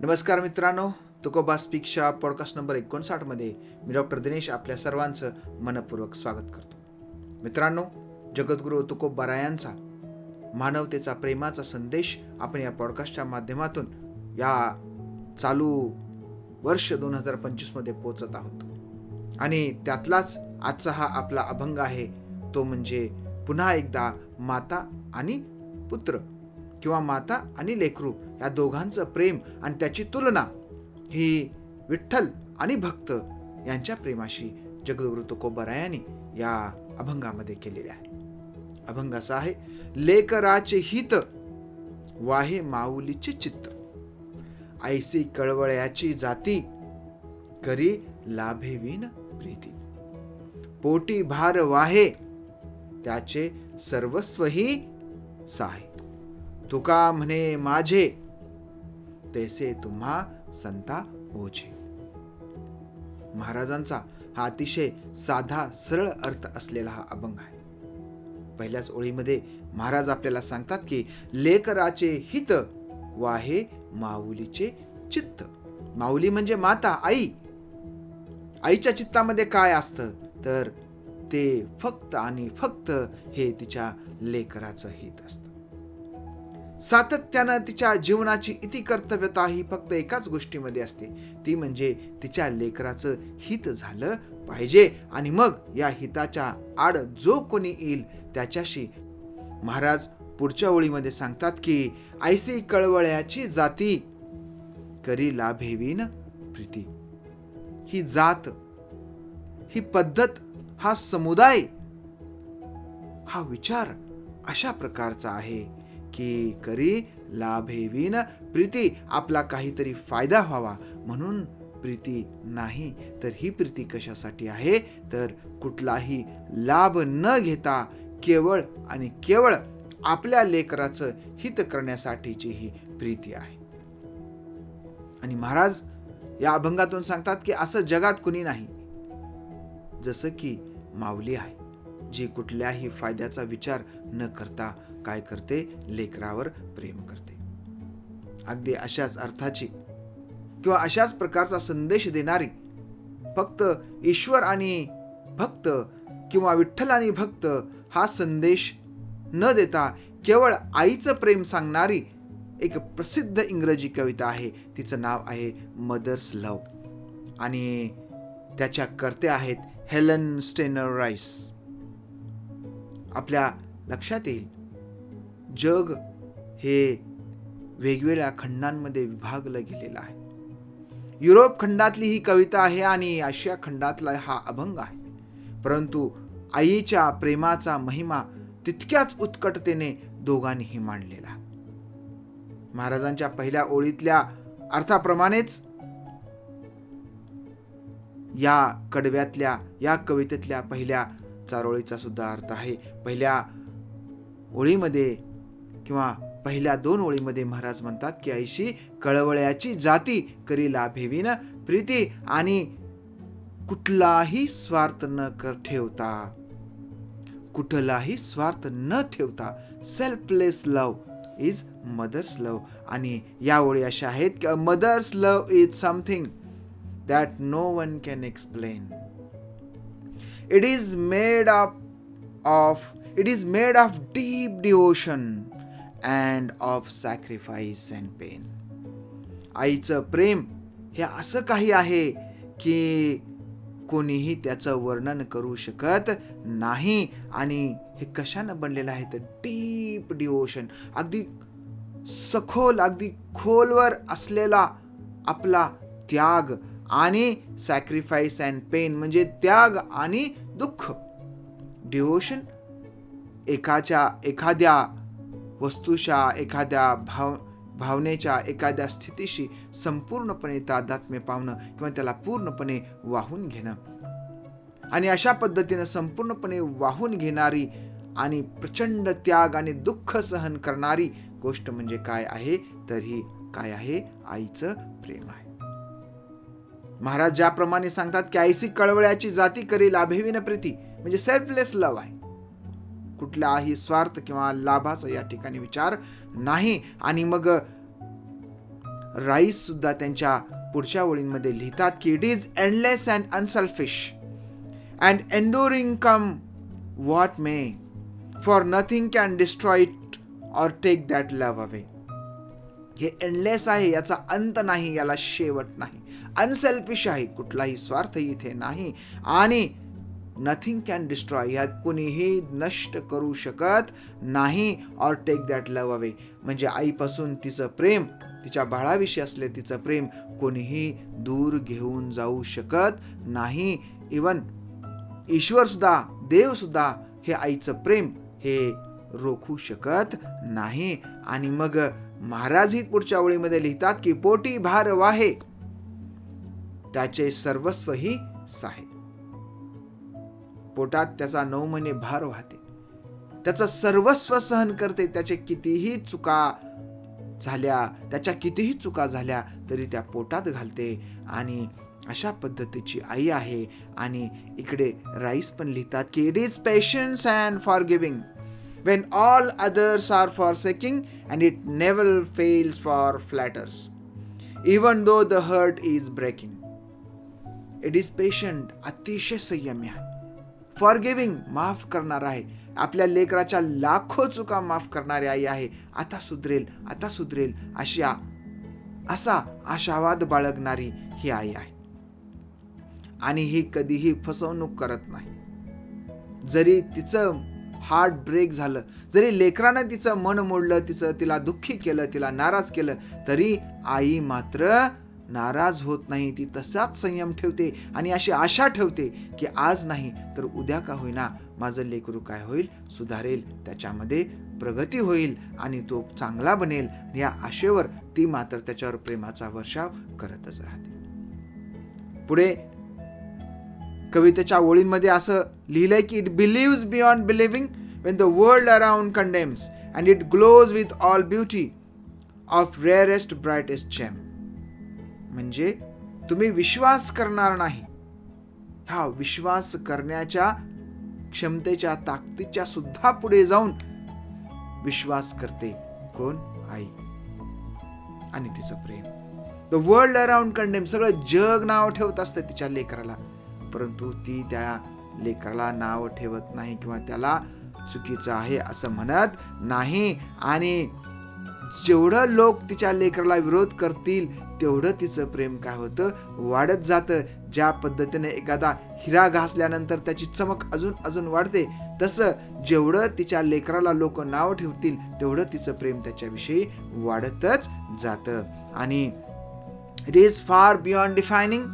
नमस्कार मित्रांनो तुकोबा स्पीकच्या पॉडकास्ट नंबर एकोणसाठमध्ये मी डॉक्टर दिनेश आपल्या सर्वांचं मनपूर्वक स्वागत करतो. मित्रांनो जगद्गुरू तुकोबारायांचा मानवतेचा प्रेमाचा संदेश आपण या पॉडकास्टच्या माध्यमातून या चालू वर्ष दोन हजार पंचवीसमध्ये पोचत आहोत. आणि त्यातलाच आजचा हा आपला अभंग आहे तो म्हणजे पुन्हा एकदा माता आणि पुत्र. किंवा माता आणि लेकरू या दोघांचं प्रेम आणि त्याची तुलना ही विठ्ठल आणि भक्त यांच्या प्रेमाशी जगद्गुरु तुकोबरायानी या अभंगामध्ये केलेले आहे. अभंग असा आहे लेकराचे हित वाहे माऊलीचे चित्त. आईसी कळवळ्याची जाती करी लाभेवीन प्रीती. पोटी भार वाहे त्याचे सर्वस्वही साहे. तुका म्हणे माझे. तैसे तुम्हा संता ओझे. महाराजांचा हा अतिशय साधा सरळ अर्थ असलेला हा अभंग आहे. पहिल्याच ओळीमध्ये महाराज आपल्याला सांगतात की लेकराचे हित वाहे माऊलीचे चित्त. माऊली म्हणजे माता आई. आईच्या चित्तामध्ये काय असतं? तर ते फक्त आणि फक्त हे तिच्या लेकराचं हित असतं. सातत्यानं तिच्या जीवनाची इति कर्तव्यता ही फक्त एकाच गोष्टीमध्ये असते. ती म्हणजे तिच्या लेकराचं हित झालं पाहिजे आणि मग या हिताच्या आड जो कोणी येईल त्याच्याशी महाराज पुढच्या ओळीमध्ये सांगतात की ऐसी कळवळ्याची जाती करी लाभेवीन प्रीती. ही जात ही पद्धत हा समुदाय हा विचार अशा प्रकारचा आहे. की करी. लाभेवीन प्रीती आपला काहीतरी फायदा व्हावा. म्हणून प्रीती नाही तर ही प्रीती कशासाठी आहे? तर कुठलाही लाभ न घेता केवळ आणि केवळ आपल्या लेकराचं हित करण्यासाठीची ही प्रीती आहे. आणि महाराज या अभंगातून सांगतात की असं जगात कुणी नाही. जसं की माऊली आहे जी कुठल्याही फायद्याचा विचार न करता काय करते? लेकरावर प्रेम करते. अगदी अशाच अर्थाची किंवा अशाच प्रकारचा संदेश देणारी फक्त ईश्वर आणि भक्त किंवा विठ्ठल आणि भक्त हा संदेश न देता केवळ आईचं प्रेम सांगणारी एक प्रसिद्ध इंग्रजी कविता आहे. तिचं नाव आहे मदर्स लव आणि त्याच्या कर्त्या आहेत हेलन स्टेनर राईस आपल्या लक्षात येईल जग हे वेगवेगळ्या खंडांमध्ये विभागलं गेलेलं आहे. युरोप खंडातली ही कविता आहे आणि आशिया खंडातला हा अभंग आहे. परंतु आईच्या प्रेमाचा महिमा तितक्याच उत्कटतेने दोघांनीही मांडलेला. महाराजांच्या पहिल्या ओळीतल्या अर्थाप्रमाणेच या कडव्यातल्या या कवितेतल्या पहिल्या चारोळीचा सुद्धा अर्थ आहे. पहिल्या ओळीमध्ये किंवा पहिल्या दोन ओळीमध्ये महाराज म्हणतात की ऐशी कळवळ्याची जाती करी लाभेवीन प्रीती आणि कुठलाही स्वार्थ न कर ठेवता. कुठलाही स्वार्थ न ठेवता selfless love is mother's love आणि या ओळी अशा आहेत की mother's love is something that no one can explain it is made up of it is made of deep devotion and of sacrifice and pain आईचं प्रेम हे असं काही आहे की कोणीही त्याचं वर्णन करू शकत नाही आणि हे कशानं बनलेलं आहे? तर डीप डिओशन अगदी सखोल अगदी खोलवर असलेला आपला त्याग आणि सॅक्रिफाईस अँड पेन म्हणजे त्याग आणि दुःख. डिओशन एकाच्या एखाद्या वस्तूच्या एखाद्या भाव भावनेच्या एखाद्या स्थितीशी संपूर्णपणे तादात्म्य पावणं किंवा त्याला पूर्णपणे वाहून घेणं. आणि अशा पद्धतीनं संपूर्णपणे वाहून घेणारी आणि प्रचंड त्याग आणि दुःख सहन करणारी गोष्ट म्हणजे काय आहे? तर ही काय आहे? आईचं प्रेम आहे. महाराज ज्याप्रमाणे सांगतात की आईसी कळवळ्याची जाती करील अभिविन प्रीती म्हणजे सेल्फलेस लव आहे. कुठलाही स्वार्थ किंवा लाभाचा या ठिकाणी विचार नाही. आणि मग राईस सुद्धा त्यांच्या पुढच्या ओळींमध्ये लिहितात की it is endless and unselfish and enduring come what may for nothing can destroy it or take that love away हे एंडलेस आहे याचा अंत नाही याला शेवट नाही. अनसेल्फिश आहे कुठलाही स्वार्थ इथे नाही. आणि नथिंग कॅन डिस्ट्रॉय ह्यात कोणीही नष्ट करू शकत नाही or take that love away म्हणजे आईपासून तिचं प्रेम तिच्या बाळाविषयी असले तिचं प्रेम कोणीही दूर घेऊन जाऊ शकत नाही. इवन ईश्वरसुद्धा देवसुद्धा हे आईचं प्रेम हे रोखू शकत नाही. आणि मग महाराज ही पुढच्या ओळीमध्ये लिहितात की पोटी भार वाहे त्याचे सर्वस्वही साहे. पोटात त्याचा नऊ महिने भार वाहते. त्याचं सर्वस्व सहन करते त्याचे कितीही चुका झाल्या त्याच्या कितीही चुका झाल्या तरी त्या पोटात घालते. आणि अशा पद्धतीची आई आहे. आणि इकडे राईस पण लिहितात की it is patience and forgiving when all others are forsaking and it never fails for falters even though the heart is breaking it is patient अतिशय संयमी आहे. फॉरगिविंग माफ करणार आहे. आपल्या लेकराच्या लाखो चुका माफ करणारी आई आहे. आता सुधरेल आता सुधरेल अशा असा आशावाद बाळगणारी ही आई आहे. आणि ही कधीही फसवणूक करत नाही. जरी तिचं हार्ट ब्रेक झालं जरी लेकरानं तिचं मन मोडलं तिचं तिला दुःखी केलं तिला नाराज केलं तरी आई मात्र नाराज होत नाही ती तसाच संयम ठेवते आणि अशी आशा ठेवते की आज नाही तर उद्या का होईना माझं लेकरू काय होईल? सुधारेल त्याच्यामध्ये प्रगती होईल आणि तो चांगला बनेल या आशेवर ती मात्र त्याच्यावर प्रेमाचा वर्षाव करतच राहते. पुढे कवितेच्या ओळींमध्ये असं लिहिलंय की it believes beyond believing when the world around condemns and it glows with all beauty of rarest brightest gem म्हणजे तुम्ही विश्वास करणार नाही. हा विश्वास करण्याच्या क्षमतेच्या ताकदीच्या सुद्धा पुढे जाऊन विश्वास करते कोण? आई. आणि तिचं प्रेम. द वर्ल्ड अराउंड कंडेम सगळं जग नाव ठेवत असतं तिच्या लेकराला. परंतु ती त्या लेकराला नाव ठेवत नाही किंवा त्याला चुकीचं आहे असं म्हणत नाही. आणि जेवढं लोक तिच्या लेकराला विरोध करतील तेवढं तिचं प्रेम काय होतं? वाढत जातं. ज्या पद्धतीने एखादा हिरा घासल्यानंतर त्याची चमक अजून अजून वाढते तसं जेवढं तिच्या लेकराला लोक नाव ठेवतील तेवढं तिचं प्रेम त्याच्याविषयी वाढतच जातं. आणि it is far beyond defining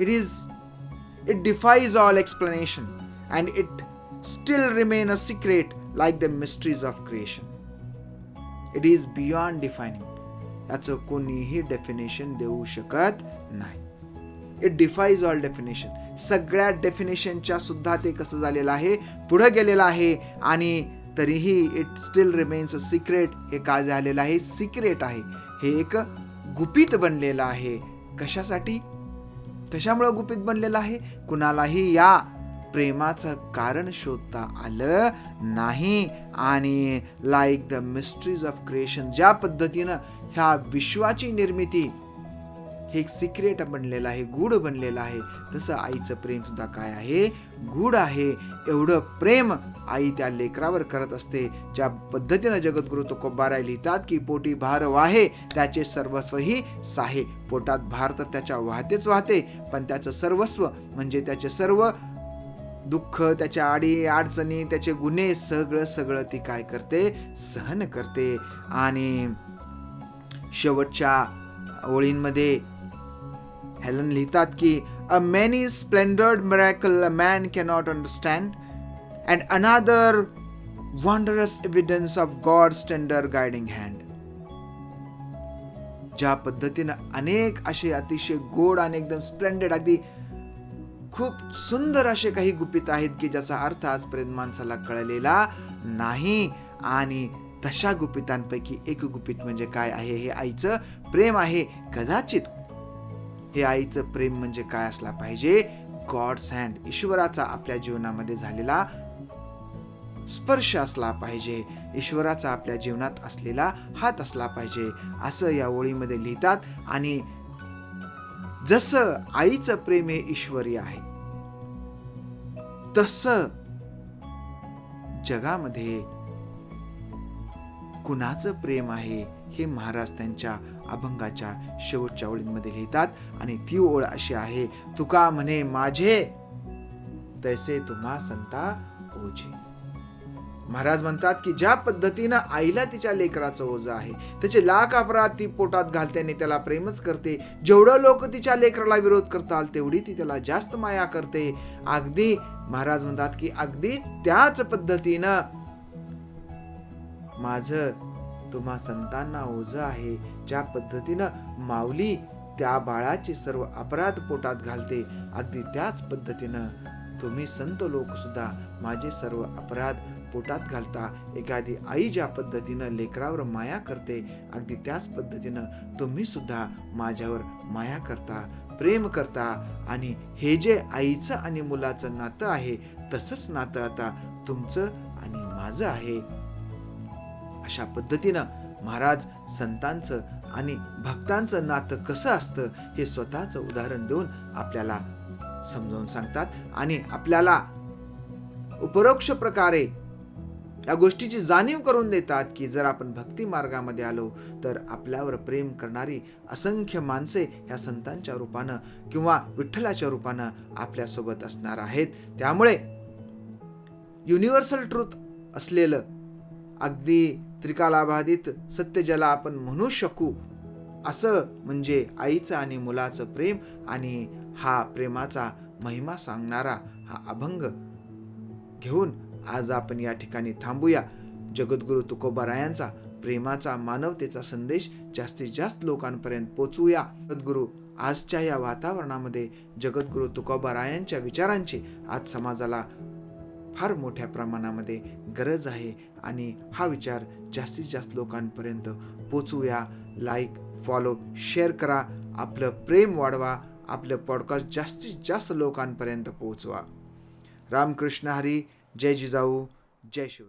it is it defies all explanation and it still remain a secret like the mysteries of creation it is beyond defining याचं कोणीही डेफिनेशन देऊ शकत नाही इट डिफाईज ऑल डेफिनेशन सगळ्या डेफिनेशनच्या सुद्धा ते कसं झालेलं आहे पुढं गेलेलं आहे आणि तरीही it still remains a secret हे काय झालेलं आहे सिक्रेट आहे हे एक गुपित बनलेलं आहे कशासाठी कशामुळं गुपित बनलेलं आहे कुणालाही या प्रेमाचं कारण शोधता आलं नाही. आणि like the mysteries of creation ज्या पद्धतीनं ह्या विश्वाची निर्मिती हे एक सिक्रेट बनलेलं आहे गूढ बनलेलं आहे तसं आईचं प्रेमसुद्धा काय आहे? गूढ आहे. एवढं प्रेम आई त्या लेकरावर करत असते ज्या पद्धतीनं जगद्गुरु तो कोबाराय लिहितात की पोटी भार वाहे त्याचे सर्वस्वही साहे. पोटात भार तर त्याच्या वाहतेच वाहते पण त्याचं सर्वस्व म्हणजे त्याचे सर्व दुःख त्याच्या आडी अडचणी त्याचे गुन्हे सगळं सगळं ती काय करते? सहन करते. आणि शेवटच्या ओळींमध्ये हेलन लिहितात की a many splendoured miracle a man cannot understand and another wondrous evidence of God's tender guiding hand. ज्या पद्धतीनं अनेक असे अतिशय गोड आणि एकदम स्प्लेंडेड अगदी खूप सुंदर असे काही गुपित आहेत की ज्याचा अर्थ आजपर्यंत माणसाला कळलेला नाही. आणि तशा गुपितांपैकी एक गुपित म्हणजे काय आहे? हे आईचं प्रेम आहे. कदाचित हे आईचं प्रेम म्हणजे काय असला पाहिजे? गॉड्स हँड ईश्वराचा आपल्या जीवनामध्ये झालेला स्पर्श असला पाहिजे. ईश्वराचा आपल्या जीवनात असलेला हात असला पाहिजे. असं या ओळीमध्ये लिहितात. आणि जसं आईचं प्रेम हे ईश्वरी आहे तसं जगामध्ये कुणाचं प्रेम आहे हे महाराज त्यांच्या अभंगाच्या शेवटच्या ओळींमध्ये लिहितात. आणि ती ओळ अशी आहे तुका म्हणे माझे तैसे तुम्हा संता ओझे. महाराज म्हणतात की ज्या पद्धतीनं आईला तिच्या लेकराचं ओझं आहे त्याचे लाख अपराध ती पोटात घालते त्याला प्रेमच करते. जेवढं लोक तिच्या लेकराला विरोध करताल तेवढी ती त्याला जास्त माया करते. अगदी महाराज म्हणतात की अगदी त्याच पद्धतीनं माझं तुम्हा संतांना ओझं आहे ज्या पद्धतीनं माऊली त्या बाळाचे सर्व अपराध पोटात घालते. अगदी त्याच पद्धतीनं तुम्ही संत लोकसुद्धा माझे सर्व अपराध पोटात घालता. एखादी आई ज्या पद्धतीनं लेकरावर माया करते अगदी त्याच पद्धतीनं तुम्ही सुद्धा माझ्यावर माया करता प्रेम करता. आणि हे जे आईचं आणि मुलाचं नातं आहे तसंच नातं आता तुमचं आणि माझं आहे. अशा पद्धतीनं महाराज संतांचं आणि भक्तांचं नातं कसं असतं हे स्वतःचं उदाहरण देऊन आपल्याला समजावून सांगतात. आणि आपल्याला उपरोक्ष प्रकारे या गोष्टीची जाणीव करून देतात की जर आपण भक्ती मार्गामध्ये आलो तर आपल्यावर प्रेम करणारी असंख्य माणसे ह्या संतांच्या रूपानं किंवा विठ्ठलाच्या रूपानं आपल्यासोबत असणार आहेत. त्यामुळे युनिव्हर्सल ट्रूथ असलेलं अगदी त्रिकालाबाधित सत्य ज्याला आपण म्हणू शकू असं म्हणजे आईचं आणि मुलाचं प्रेम आणि हा प्रेमाचा महिमा सांगणारा हा अभंग. घेऊन आज आपण या ठिकाणी थांबूया. जगद्गुरु तुकोबारायांचा प्रेमाचा मानवतेचा संदेश जास्तीत जास्त लोकांपर्यंत पोचवूया. जगद्गुरु आजच्या या वातावरणामध्ये जगद्गुरु तुकोबारायांच्या विचारांची आज समाजाला फार मोठ्या प्रमाणामध्ये गरज आहे आणि हा विचार जास्तीत जास्त लोकांपर्यंत पोचवूया. लाईक फॉलो शेअर करा. आपलं प्रेम वाढवा. आपलं पॉडकास्ट जास्तीत जास्त लोकांपर्यंत पोहोचवा. रामकृष्ण हरी जय जिजाऊ जय शिवराय.